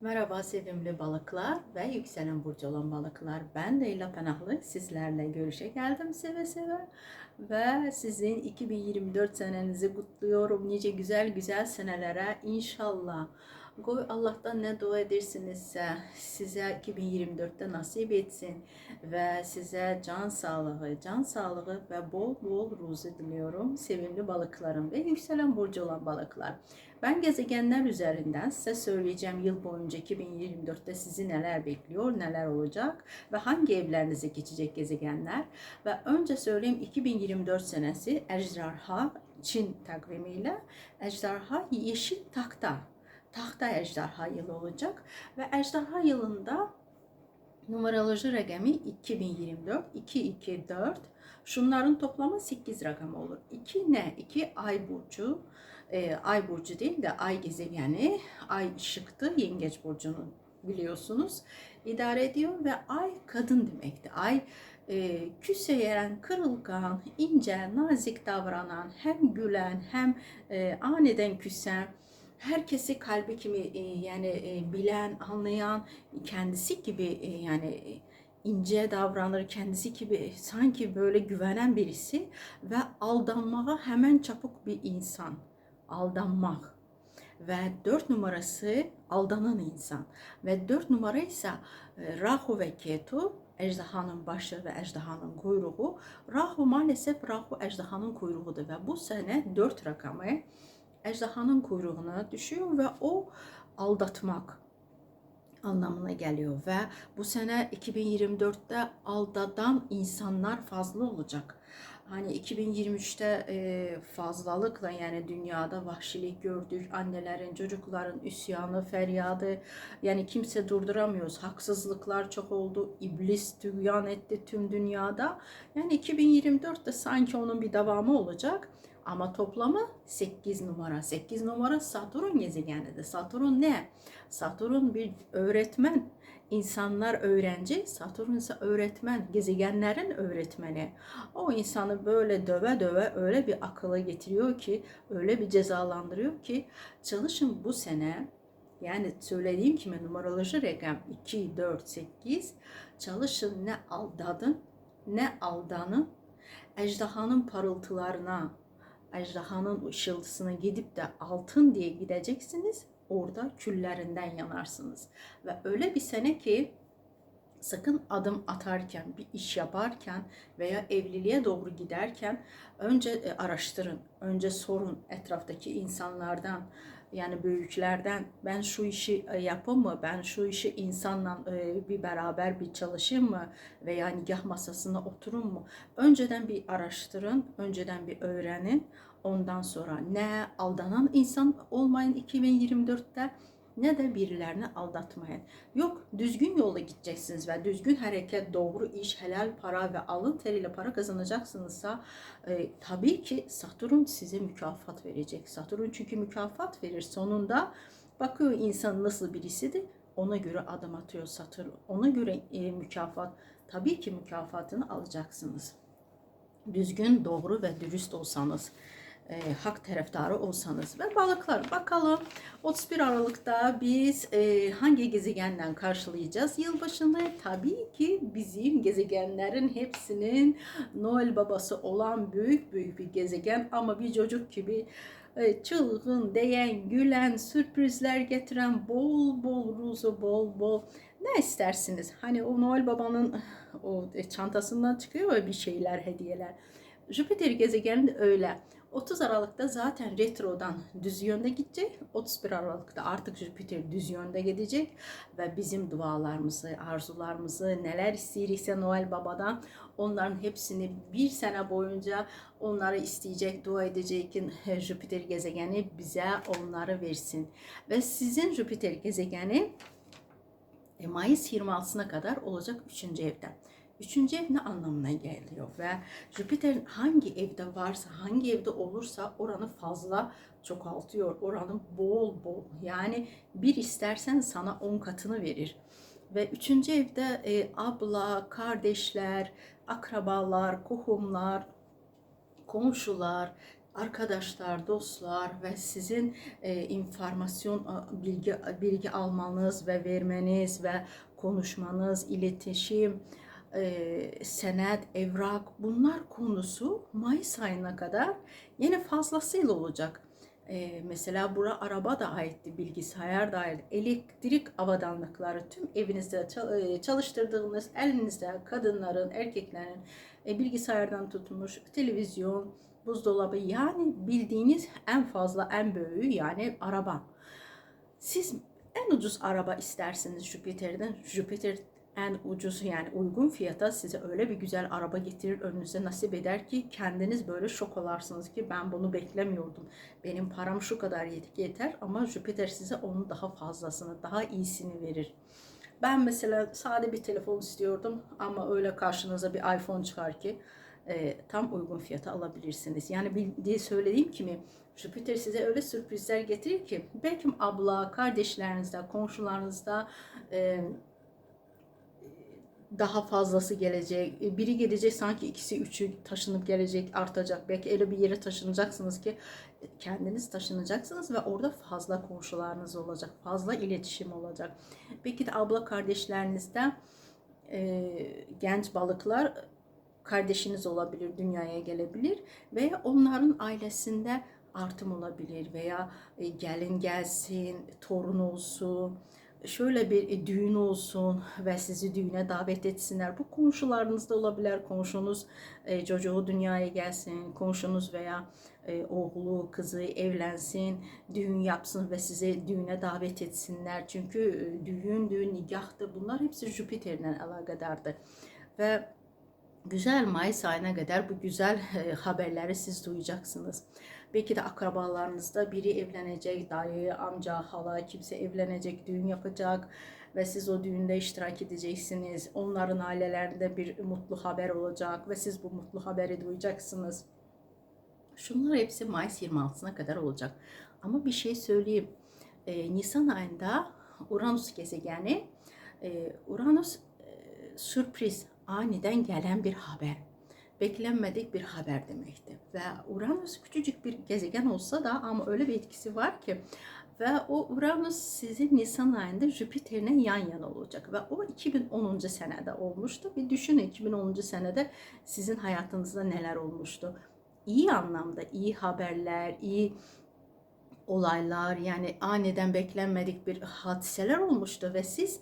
Merhaba sevimli balıklar ve yükselen burcu olan balıklar. Ben Leyla Panahlı sizlerle görüşe geldim seve seve. Ve sizin 2024 senenizi kutluyorum. Nice güzel güzel senelere inşallah. Allah'tan ne dua edersinizse size 2024'te nasip etsin ve size can sağlığı, can sağlığı ve bol bol ruzu diliyorum sevimli balıklarım ve yükselen burcu olan balıklar. Ben gezegenler üzerinden size söyleyeceğim yıl boyunca 2024'te sizi neler bekliyor, neler olacak ve hangi evlerinize geçecek gezegenler. Ve önce söyleyeyim 2024 senesi Ejderha Çin takvimiyle Ejderha Yeşil Takta tahta ejderha yılı olacak ve ejderha yılında numeroloji rakamı 2024 224 şunların toplamı 8 rakam olur. 2 ne? 2 ay burcu. E, ay burcu değil de ay gezegeni, ay ışıktı yengeç burcunu biliyorsunuz idare ediyor ve ay kadın demekti. Ay e, küseyen, kırılgan, ince, nazik davranan, hem gülen hem e, aniden küsen, herkesi kalbi kimi e, yani e, bilen, anlayan, kendisi gibi e, yani ince davranır, kendisi gibi sanki böyle güvenen birisi ve aldanmaya hemen çabuk bir insan. Aldanmak. Ve dört numarası aldanan insan. Ve dört numara ise Rahu ve Ketu ejderhanın başı ve ejderhanın kuyruğu. Rahu maalesef Rahu ejderhanın kuyruğudur ve bu sene dört rakamı ejderhanın kuyruğuna düşüyor ve o aldatmak anlamına geliyor ve bu sene 2024'te aldatan insanlar fazla olacak. Hani 2023'te e, fazlalıkla yani dünyada vahşilik gördük. Annelerin, çocukların üsyanı, feryadı. Yani kimse durduramıyoruz. Haksızlıklar çok oldu. İblis tügyan etti tüm dünyada. Yani 2024'te sanki onun bir devamı olacak. Ama toplamı 8 numara. 8 numara Satürn gezegenidir. Satürn ne? Satürn bir öğretmen. İnsanlar öğrenci, Satürn ise öğretmen, gezegenlerin öğretmeni. O insanı böyle döve döve öyle bir akıla getiriyor ki, öyle bir cezalandırıyor ki çalışın bu sene yani söylediğim gibi numaroloji rakam 2, 4, 8 çalışın ne aldadın ne aldanın ejderhanın parıltılarına ejderhanın ışıltısına gidip de altın diye gideceksiniz. Orada küllerinden yanarsınız. Ve öyle bir sene ki sakın adım atarken, bir iş yaparken veya evliliğe doğru giderken önce e, araştırın, önce sorun etraftaki insanlardan, yani büyüklerden ben şu işi e, yapayım mı, ben şu işi insanla e, bir beraber bir çalışayım mı veya nikah masasına oturun mu? Önceden bir araştırın, önceden bir öğrenin. Ondan sonra ne aldanan insan olmayın 2024'te ne de birilerini aldatmayın. Yok düzgün yola gideceksiniz ve düzgün hareket, doğru iş, helal para ve alın teriyle para kazanacaksınızsa e, tabii ki Satürn size mükafat verecek. Satürn çünkü mükafat verir. Sonunda bakıyor insan nasıl birisidir. Ona göre adım atıyor Satürn. Ona göre e, mükafat. Tabii ki mükafatını alacaksınız. Düzgün, doğru ve dürüst olsanız e, hak taraftarı olsanız ve balıklar bakalım 31 Aralık'ta biz e, hangi gezegenden karşılayacağız yılbaşını tabii ki bizim gezegenlerin hepsinin Noel babası olan büyük büyük bir gezegen ama bir çocuk gibi e, çılgın, değen, gülen, sürprizler getiren bol bol ruzu bol bol ne istersiniz? Hani o Noel babanın o çantasından çıkıyor ya bir şeyler, hediyeler. Jüpiter gezegeni de öyle. 30 Aralık'ta zaten retrodan düz yönde gidecek. 31 Aralık'ta artık Jüpiter düz yönde gidecek ve bizim dualarımızı, arzularımızı, neler istiyorsa Noel Baba'dan onların hepsini bir sene boyunca onları isteyecek, dua edecek Jüpiter gezegeni bize onları versin. Ve sizin Jüpiter gezegeni e, Mayıs 26'sına kadar olacak 3. evde. Üçüncü ev ne anlamına geliyor ve Jüpiter hangi evde varsa, hangi evde olursa oranı fazla çoğaltıyor. Oranı bol bol yani bir istersen sana on katını verir. Ve üçüncü evde e, abla, kardeşler, akrabalar, kohumlar, komşular, arkadaşlar, dostlar ve sizin e, informasyon, bilgi bilgi almanız ve vermeniz ve konuşmanız, iletişim, e, senet, evrak bunlar konusu Mayıs ayına kadar yine fazlasıyla olacak. E, mesela bura araba da aitti, bilgisayar da ait, elektrik avadanlıkları tüm evinizde çal- çalıştırdığınız elinizde kadınların, erkeklerin e, bilgisayardan tutmuş televizyon, buzdolabı yani bildiğiniz en fazla en büyüğü yani araba. Siz en ucuz araba isterseniz Jüpiter'den. Jüpiter en ucuz yani uygun fiyata size öyle bir güzel araba getirir önünüze nasip eder ki kendiniz böyle şok olarsınız ki ben bunu beklemiyordum. Benim param şu kadar yet- yeter ama Jüpiter size onun daha fazlasını, daha iyisini verir. Ben mesela sade bir telefon istiyordum ama öyle karşınıza bir iPhone çıkar ki e, tam uygun fiyata alabilirsiniz. Yani bildiği söylediğim gibi Jüpiter size öyle sürprizler getirir ki belki abla, kardeşlerinizde, komşularınızda e, daha fazlası gelecek. E, Biri gelecek sanki ikisi üçü taşınıp gelecek artacak. Belki öyle bir yere taşınacaksınız ki kendiniz taşınacaksınız ve orada fazla komşularınız olacak. Fazla iletişim olacak. Belki de abla kardeşlerinizde e, genç balıklar kardeşiniz olabilir, dünyaya gelebilir veya onların ailesinde artım olabilir veya e, gelin gelsin, torun olsun, şöyle bir düğün olsun ve sizi düğüne davet etsinler. Bu komşularınız da olabilir. Komşunuz e, çocuğu dünyaya gelsin, komşunuz veya e, oğlu, kızı evlensin, düğün yapsın ve sizi düğüne davet etsinler. Çünkü e, düğün, düğün, nikahtı bunlar hepsi Jüpiter'le alakadardır. Ve güzel Mayıs ayına kadar bu güzel e, haberleri siz duyacaksınız. Belki de akrabalarınızda biri evlenecek, dayı, amca, hala kimse evlenecek, düğün yapacak ve siz o düğünde iştirak edeceksiniz. Onların ailelerinde bir mutlu haber olacak ve siz bu mutlu haberi duyacaksınız. Şunlar hepsi Mayıs 26'sına kadar olacak. Ama bir şey söyleyeyim. Ee, Nisan ayında Uranüs gezegeni, e, Uranüs e, sürpriz, aniden gelen bir haber. Beklenmedik bir haber demekti. Ve Uranüs küçücük bir gezegen olsa da ama öyle bir etkisi var ki ve o Uranüs sizin Nisan ayında Jüpiter'le yan yana olacak ve o 2010. senede olmuştu. Bir düşünün 2010. senede sizin hayatınızda neler olmuştu. İyi anlamda iyi haberler, iyi olaylar yani aniden beklenmedik bir hadiseler olmuştu ve siz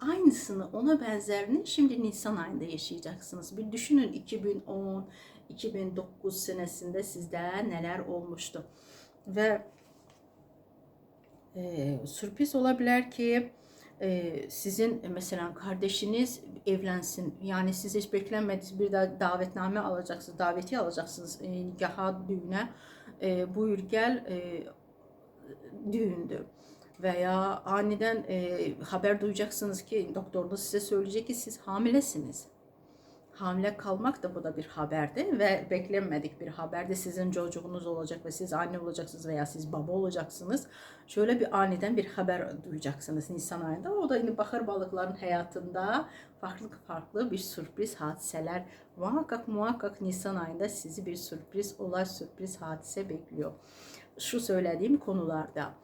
aynısını ona benzerini şimdi Nisan ayında yaşayacaksınız. Bir düşünün 2010 2009 senesinde sizde neler olmuştu. Ve e, sürpriz olabilir ki e, sizin mesela kardeşiniz evlensin. Yani siz hiç beklenmediğiniz bir da davetname alacaksınız, daveti alacaksınız e, nikaha, düğüne. E, buyur gel e, düğündü. Veya aniden e, haber duyacaksınız ki doktorunuz size söyleyecek ki siz hamilesiniz. Hamile kalmak da bu da bir haberdi ve beklenmedik bir haberdi. Sizin çocuğunuz olacak ve siz anne olacaksınız veya siz baba olacaksınız. Şöyle bir aniden bir haber duyacaksınız Nisan ayında. O da yine bakır balıkların hayatında farklı farklı bir sürpriz hadiseler. Muhakkak muhakkak Nisan ayında sizi bir sürpriz olay, sürpriz hadise bekliyor. Şu söylediğim konularda.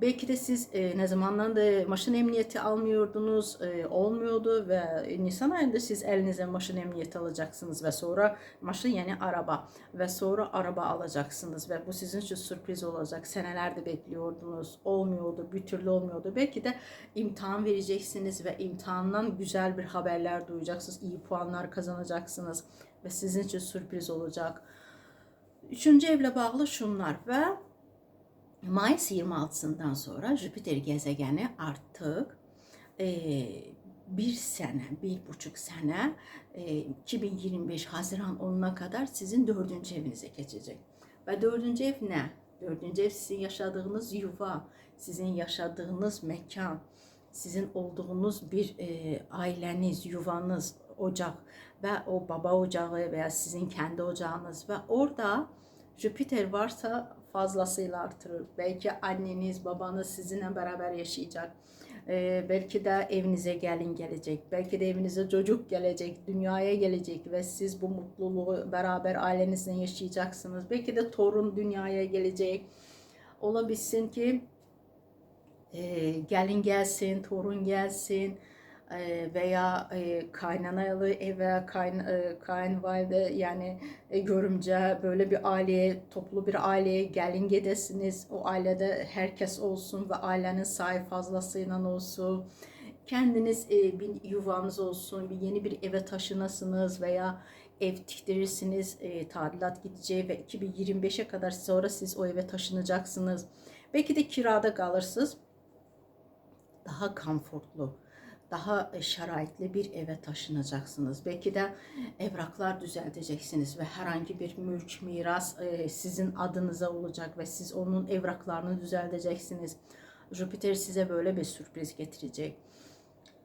Belki de siz e, ne zamandan da maşın emniyeti almıyordunuz, e, olmuyordu ve Nisan ayında siz elinize maşın emniyeti alacaksınız ve sonra maşın yani araba ve sonra araba alacaksınız ve bu sizin için sürpriz olacak. Senelerde bekliyordunuz, olmuyordu, bir türlü olmuyordu. Belki de imtihan vereceksiniz ve imtihandan güzel bir haberler duyacaksınız, iyi puanlar kazanacaksınız ve sizin için sürpriz olacak. Üçüncü evle bağlı şunlar ve Mayıs 26'sından sonra Jüpiter gezegeni artık e, bir sene, bir buçuk sene e, 2025 Haziran 10'una kadar sizin dördüncü evinize geçecek. Ve dördüncü ev ne? Dördüncü ev sizin yaşadığınız yuva, sizin yaşadığınız mekan, sizin olduğunuz bir e, aileniz, yuvanız, ocak ve o baba ocağı veya sizin kendi ocağınız ve orada Jüpiter varsa fazlasıyla artırır. Belki anneniz, babanız sizinle beraber yaşayacak. Ee, belki de evinize gelin gelecek. Belki de evinize çocuk gelecek, dünyaya gelecek ve siz bu mutluluğu beraber ailenizle yaşayacaksınız. Belki de torun dünyaya gelecek. Olabilsin ki e, gelin gelsin, torun gelsin veya kaynanalı eve kayn, e, kayınvalide yani görümce böyle bir aileye toplu bir aileye gelin gidesiniz o ailede herkes olsun ve ailenin sahibi fazlasıyla olsun. Kendiniz bir yuvanız olsun bir yeni bir eve taşınasınız veya ev tiktirirsiniz e, tadilat gideceği ve 2025'e kadar sonra siz o eve taşınacaksınız. Belki de kirada kalırsınız. Daha konforlu, daha e, şaraitli bir eve taşınacaksınız. Belki de evraklar düzelteceksiniz ve herhangi bir mülk, miras e, sizin adınıza olacak ve siz onun evraklarını düzelteceksiniz. Jüpiter size böyle bir sürpriz getirecek.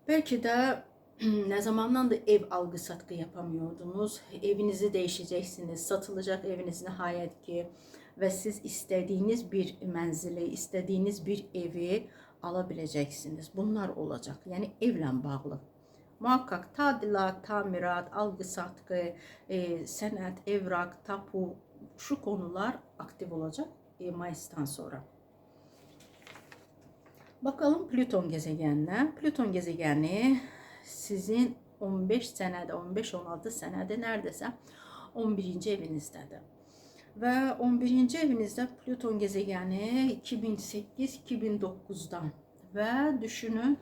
Belki de ne zamandan da ev algı satgı yapamıyordunuz. Evinizi değişeceksiniz. Satılacak eviniz nihayet ki ve siz istediğiniz bir menzili, istediğiniz bir evi alabileceksiniz. Bunlar olacak. Yani evlə bağlı. Muhakkak tadilat, tamirat, algı satgı, e, senet, evrak, tapu şu konular aktif olacak e, Mayıs'tan sonra. Bakalım Plüton gezegenine. Plüton gezegeni sizin 15 senede, 15-16 senede neredeyse 11. evinizdədir. Və 11-ci evinizdə Plüton gezegeni 2008-2009'dan və düşünün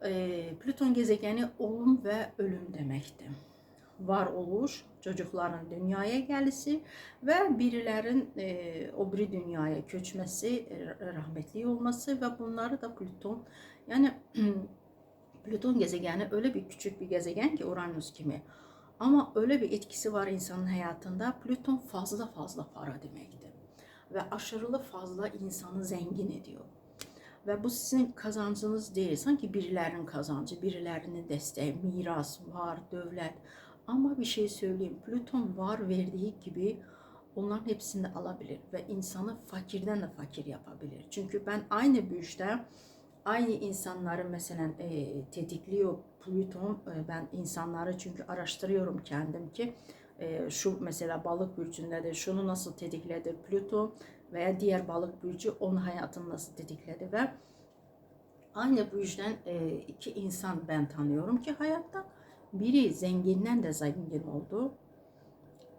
e, Plüton gezegeni olum və ölüm deməkdir. Var oluş, çocukların dünyaya gəlisi və birilərin e, o dünyaya köçməsi, e, rahmetli olması və bunları da Plüton, yəni Plüton gezegeni öyle bir küçük bir gezegen ki Uranüs kimi. Ama öyle bir etkisi var insanın hayatında. Plüton fazla fazla para demektir. Ve aşırılı fazla insanı zengin ediyor. Ve bu sizin kazancınız değil. Sanki birilerinin kazancı, birilerinin desteği, miras, var, devlet. Ama bir şey söyleyeyim. Plüton var verdiği gibi onların hepsini alabilir. Ve insanı fakirden de fakir yapabilir. Çünkü ben aynı büyüşte aynı insanları mesela e, tetikliyor Plüton. E, ben insanları çünkü araştırıyorum kendim ki e, şu mesela balık burcunda da şunu nasıl tetikledi Plüton veya diğer balık burcu onun hayatını nasıl tetikledi ve aynı bu yüzden e, iki insan ben tanıyorum ki hayatta biri zenginden de zengin oldu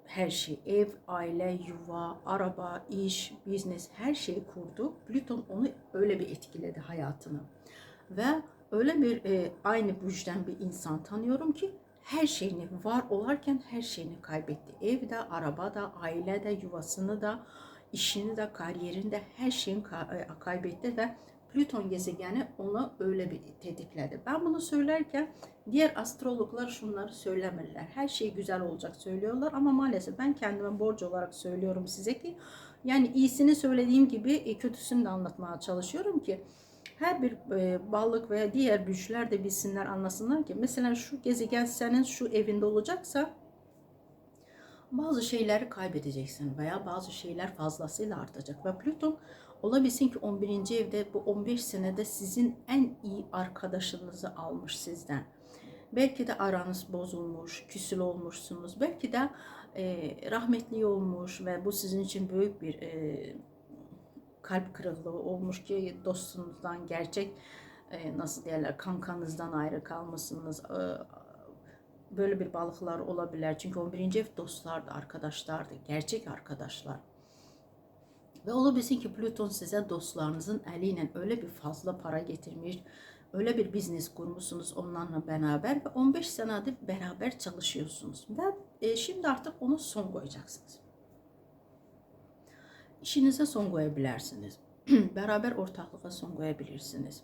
her şey, ev, aile, yuva, araba, iş, biznes her şeyi kurdu. Plüton onu öyle bir etkiledi hayatını. Ve öyle bir e, aynı burçtan bir insan tanıyorum ki her şeyini var olarken her şeyini kaybetti. Evde, arabada, ailede, yuvasını da, işini de, kariyerini de her şeyini e, kaybetti ve Plüton gezegeni onu öyle bir tetikledi. Ben bunu söylerken diğer astrologlar şunları söylemirler. Her şey güzel olacak söylüyorlar ama maalesef ben kendime borç olarak söylüyorum size ki yani iyisini söylediğim gibi e, kötüsünü de anlatmaya çalışıyorum ki her bir e, balık veya diğer güçler de bilsinler anlasınlar ki mesela şu gezegen senin şu evinde olacaksa bazı şeyleri kaybedeceksin veya bazı şeyler fazlasıyla artacak ve Plüton Olabilsin ki 11. evde bu 15 senede sizin en iyi arkadaşınızı almış sizden. Belki de aranız bozulmuş, küsül olmuşsunuz. Belki de e, rahmetli olmuş ve bu sizin için büyük bir e, kalp kırıklığı olmuş ki dostunuzdan gerçek e, nasıl derler kankanızdan ayrı kalmışsınız. E, böyle bir balıklar olabilir. Çünkü 11. ev dostlardı, arkadaşlardı, gerçek arkadaşlar. Ve olabilsin ki Plüton size dostlarınızın eliyle öyle bir fazla para getirmiş, öyle bir biznes kurmuşsunuz onlarla beraber ve 15 senedir beraber çalışıyorsunuz. Ve e, şimdi artık onu son koyacaksınız. İşinize son koyabilirsiniz. beraber ortaklığa son koyabilirsiniz.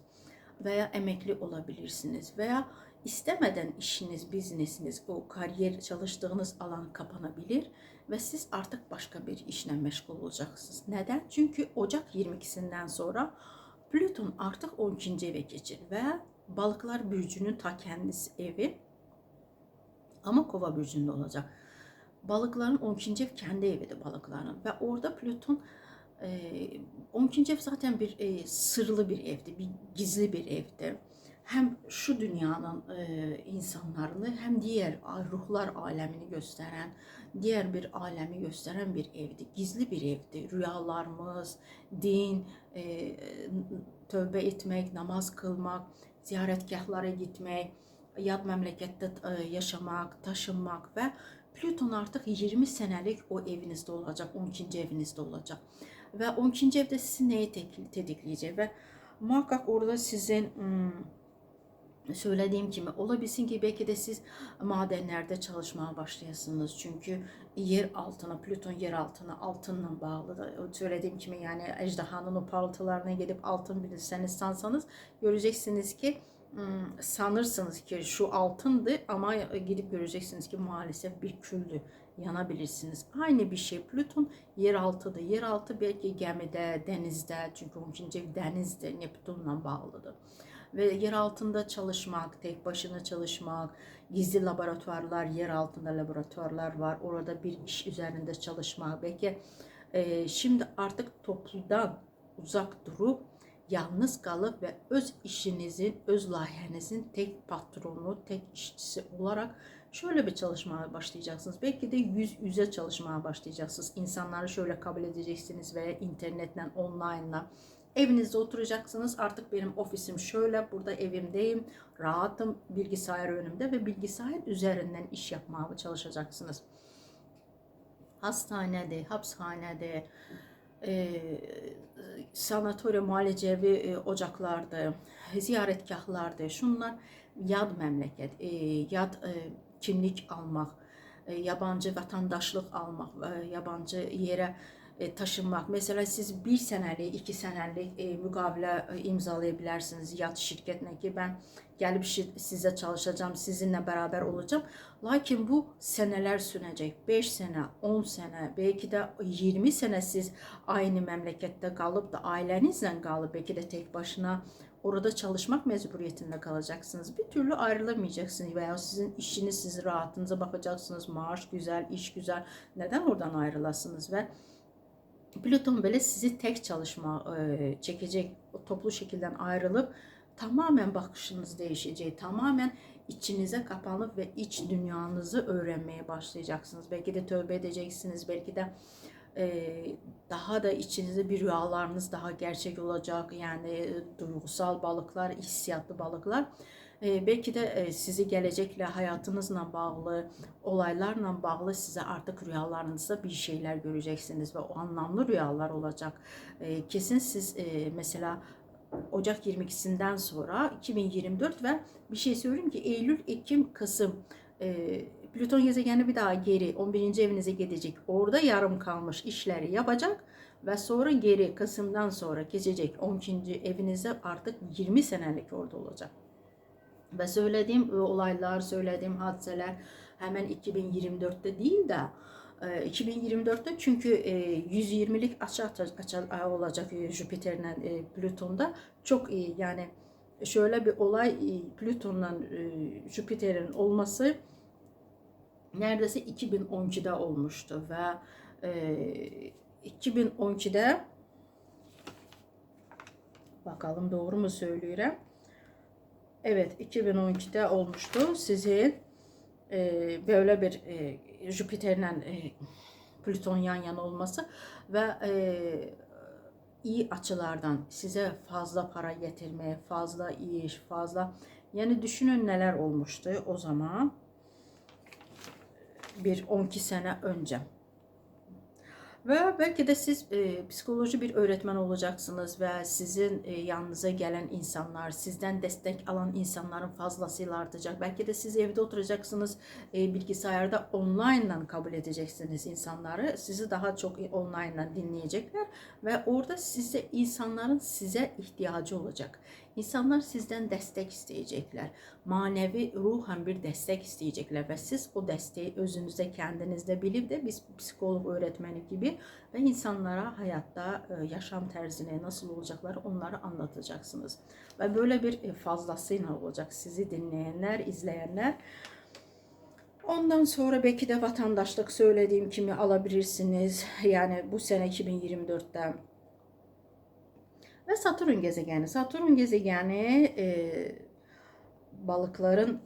Veya emekli olabilirsiniz. Veya istemeden işiniz, biznesiniz, o kariyer çalıştığınız alan kapanabilir ve siz artık başka bir işle meşgul olacaksınız. Neden? Çünkü Ocak 22'sinden sonra Plüton artık 12. eve geçir ve balıklar bürcünün ta kendisi evi ama kova bürcünde olacak. Balıkların 12. ev kendi evidir balıkların ve orada Plüton E, 12. ev zaten bir sırlı bir evdi, bir gizli bir evdi. Hem şu dünyanın e, insanlarını hem diğer ruhlar alemini gösteren, diğer bir alemi gösteren bir evdi. Gizli bir evdi. Rüyalarımız, din, e, tövbe etmek, namaz kılmak, ziyaretgahlara gitmek, yad memlekette e, yaşamak, taşınmak ve Plüton artık 20 senelik o evinizde olacak, 12. evinizde olacak. Ve 12. evde sizi neyi tetikleyecek ve muhakkak orada sizin hmm, söylediğim gibi olabilsin ki belki de siz madenlerde çalışmaya başlayasınız. Çünkü yer altına, Plüton yer altına altınla bağlı. Söylediğim gibi yani ejderhanın o parıltılarına gelip altın bilirseniz sansanız göreceksiniz ki sanırsınız ki şu altındı ama gidip göreceksiniz ki maalesef bir küldü yanabilirsiniz. Aynı bir şey Plüton yeraltıda. Yeraltı belki gemide, denizde çünkü 12. ev denizde Neptün'le bağlıdır. Ve yer altında çalışmak, tek başına çalışmak, gizli laboratuvarlar, yer altında laboratuvarlar var. Orada bir iş üzerinde çalışmak. Belki e, şimdi artık toplumdan uzak durup yalnız kalıp ve öz işinizin, öz layihenizin tek patronu, tek işçisi olarak şöyle bir çalışmaya başlayacaksınız. Belki de yüz yüze çalışmaya başlayacaksınız. İnsanları şöyle kabul edeceksiniz veya internetten, online'la. Evinizde oturacaksınız. Artık benim ofisim şöyle, burada evimdeyim, rahatım, bilgisayar önümde ve bilgisayar üzerinden iş yapmaya çalışacaksınız. Hastanede, hapishanede, e, sanatoriya müalicəvi e, ocaqlardır, ziyarətgahlardır. Şunlar yad məmləkət, e, yad e, kimlik almaq, e, yabancı vətəndaşlıq almaq, e, yabancı yerə e, taşınmaq. Mesela siz bir senelik, iki senelik e, müqavilə e, imzalaya bilərsiniz yat şirkətinə ki, ben gəlib sizə çalışacağım, sizinlə beraber olacağım. Lakin bu seneler sürəcək. 5 sene, 10 sene, belki de 20 sene siz aynı məmləkətdə qalıb da ailənizlə qalıb, belki de tek başına orada çalışmak mecburiyetinde kalacaksınız. Bir türlü ayrılamayacaksınız veya sizin işiniz, siz rahatınıza bakacaksınız. Maaş güzel, iş güzel. Neden oradan ayrılasınız ve Plüton böyle sizi tek çalışma e, çekecek, o toplu şekilden ayrılıp tamamen bakışınız değişecek, tamamen içinize kapanıp ve iç dünyanızı öğrenmeye başlayacaksınız. Belki de tövbe edeceksiniz, belki de e, daha da içinizde bir rüyalarınız daha gerçek olacak. Yani e, duygusal balıklar, hissiyatlı balıklar. E, belki de e, sizi gelecekle hayatınızla bağlı, olaylarla bağlı size artık rüyalarınızda bir şeyler göreceksiniz ve o anlamlı rüyalar olacak. E, kesin siz e, mesela Ocak 22'sinden sonra 2024 ve bir şey söyleyeyim ki Eylül, Ekim, Kasım e, Plüton gezegeni bir daha geri 11. evinize gidecek. Orada yarım kalmış işleri yapacak ve sonra geri Kasım'dan sonra geçecek 12. evinize artık 20 senelik orada olacak. Ve söylediğim e, olaylar, söylediğim hadiseler hemen 2024'te değil de 2024'te e, çünkü 120'lik e, açı açı olacak Jüpiter'le Plüton'da. Çok iyi yani şöyle bir olay Plüton'la Jüpiter'in olması neredeyse 2012'de olmuştu ve 2012'de bakalım doğru mu söylüyorum Evet 2012'de olmuştu. Sizin e, böyle bir e, Jüpiter'le e, Plüton yan yana olması ve e, iyi açılardan size fazla para getirmeye, fazla iş, fazla yani düşünün neler olmuştu o zaman bir 12 sene önce. Ve belki de siz e, psikoloji bir öğretmen olacaksınız ve sizin e, yanınıza gelen insanlar, sizden destek alan insanların fazlasıyla artacak. Belki de siz evde oturacaksınız, e, bilgisayarda online'dan kabul edeceksiniz insanları. Sizi daha çok online'dan dinleyecekler ve orada size insanların size ihtiyacı olacak. İnsanlar sizden destek isteyecekler. Manevi, ruhen bir destek isteyecekler ve siz o desteği özünüzde, kendinizde bilip de biz psikolog öğretmeni gibi ve insanlara hayatta e, yaşam terzine nasıl olacakları onları anlatacaksınız. Ve böyle bir e, fazlasıyla olacak sizi dinleyenler, izleyenler. Ondan sonra belki de vatandaşlık söylediğim kimi alabilirsiniz. Yani bu sene 2024'te Ve Satürn gezegeni. Satürn gezegeni e, balıkların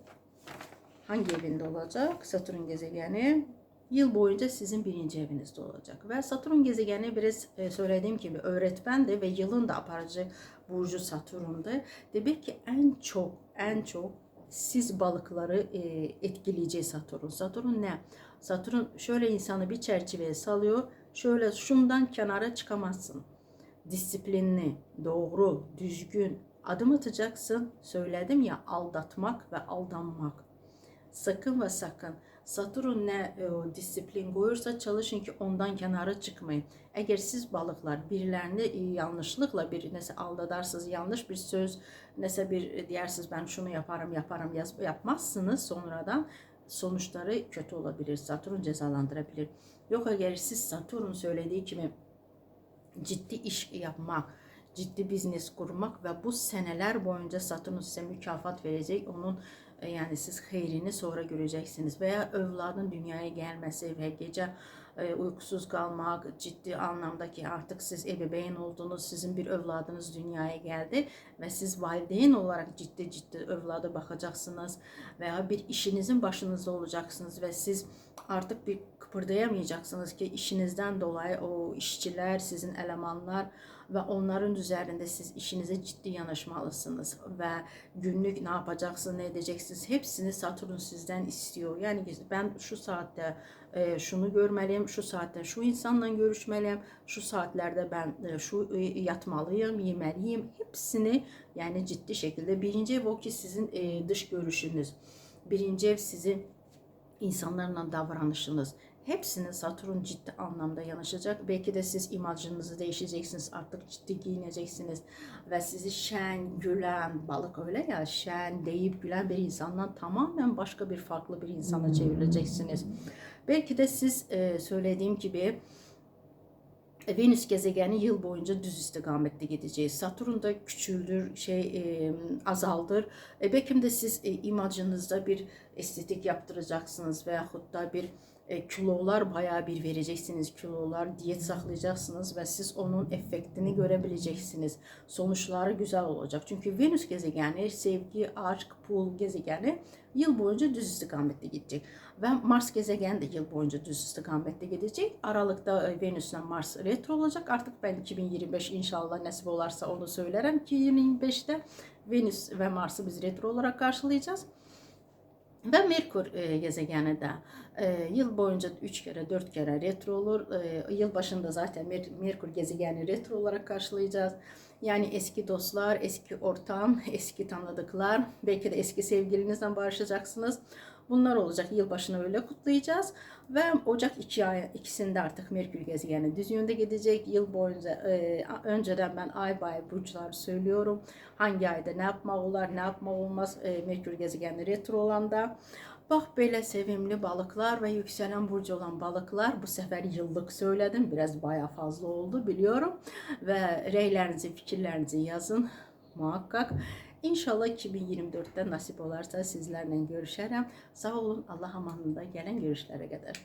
hangi evinde olacak? Satürn gezegeni yıl boyunca sizin birinci evinizde olacak. Ve Satürn gezegeni biraz e, söylediğim gibi öğretmendi ve yılın da aparıcı burcu Satürn'de. Demek ki en çok en çok siz balıkları e, etkileyecek Satürn. Satürn ne? Satürn şöyle insanı bir çerçeveye salıyor. Şöyle şundan kenara çıkamazsın. Disiplinli, doğru, düzgün adım atacaksın. Söyledim ya aldatmak ve aldanmak. Sakın ve sakın. Satürn ne e, disiplin koyursa çalışın ki ondan kenara çıkmayın. Eğer siz balıklar birilerini e, yanlışlıkla bir nese aldadarsınız yanlış bir söz nese bir e, diyersiniz ben şunu yaparım yaparım yaz, yapmazsınız sonradan sonuçları kötü olabilir. Satürn cezalandırabilir. Yok eğer siz Satürn söylediği gibi ciddi iş yapmak, ciddi business kurmak ve bu seneler boyunca Satürn size mükafat verecek. Onun e, yani siz xeyrini sonra göreceksiniz veya övladın dünyaya gelmesi ve gece e, uykusuz kalmak ciddi anlamda ki artık siz ebeveyn oldunuz, sizin bir övladınız dünyaya geldi ve siz valideyn olarak ciddi ciddi övlada bakacaksınız veya bir işinizin başınızda olacaksınız ve siz artık bir kıpırdayamayacaksınız ki işinizden dolayı o işçiler, sizin elemanlar ve onların üzerinde siz işinize ciddi yanaşmalısınız ve günlük ne yapacaksınız, ne edeceksiniz hepsini Satürn sizden istiyor. Yani ben şu saatte e, şunu görmeliyim, şu saatte şu insanla görüşmeliyim, şu saatlerde ben e, şu e, yatmalıyım, yemeliyim. Hepsini yani ciddi şekilde birinci ev o ki sizin e, dış görüşünüz. Birinci ev sizin insanlarla davranışınız. Hepsine Satürn ciddi anlamda yanaşacak. Belki de siz imajınızı değişeceksiniz. Artık ciddi giyineceksiniz. Ve sizi şen, gülen, balık öyle ya şen, deyip gülen bir insandan tamamen başka bir farklı bir insana çevireceksiniz. Belki de siz söylediğim gibi Venüs gezegeni yıl boyunca düz istikamette gideceğiz. Satürn da küçüldür, şey e, azaldır. E, belki de siz e, imajınızda bir estetik yaptıracaksınız veyahut da bir e, kilolar bayağı bir vereceksiniz. Kilolar diyet saklayacaksınız ve siz onun efektini görebileceksiniz. Sonuçları güzel olacak. Çünkü Venüs gezegeni sevgi, aşk, pul gezegeni yıl boyunca düz istikamette gidecek. Ve Mars gezegeni de yıl boyunca düz istikamette gidecek. Aralıkta e, Venüs ile Mars retro olacak. Artık ben 2025 inşallah nasip olarsa onu söylerim ki 2025'te Venüs ve Mars'ı biz retro olarak karşılayacağız. Ve Merkür e, gezegeni de e, yıl boyunca 3 kere 4 kere retro olur. E, yıl başında zaten Mer Merkür gezegeni retro olarak karşılayacağız. Yani eski dostlar, eski ortam, eski tanıdıklar, belki de eski sevgilinizden barışacaksınız. Bunlar olacak. Yılbaşını öyle kutlayacağız. Ve Ocak 2 ay ikisinde artık Merkür gezegeni düz yönde gidecek. Yıl boyunca e, önceden ben ay bay burçlar söylüyorum. Hangi ayda ne yapmak olar, ne yapmak olmaz. E, Merkür gezegeni retro olanda. Bak belə sevimli balıklar ve yükselen burcu olan balıklar bu sefer yıllık söyledim. Biraz baya fazla oldu biliyorum. Ve reylerinizi, fikirlerinizi yazın muhakkak. İnşallah 2024-də nasib olarsa sizlərlə görüşərəm. Sağ olun, Allah amanında gələn görüşlərə qədər.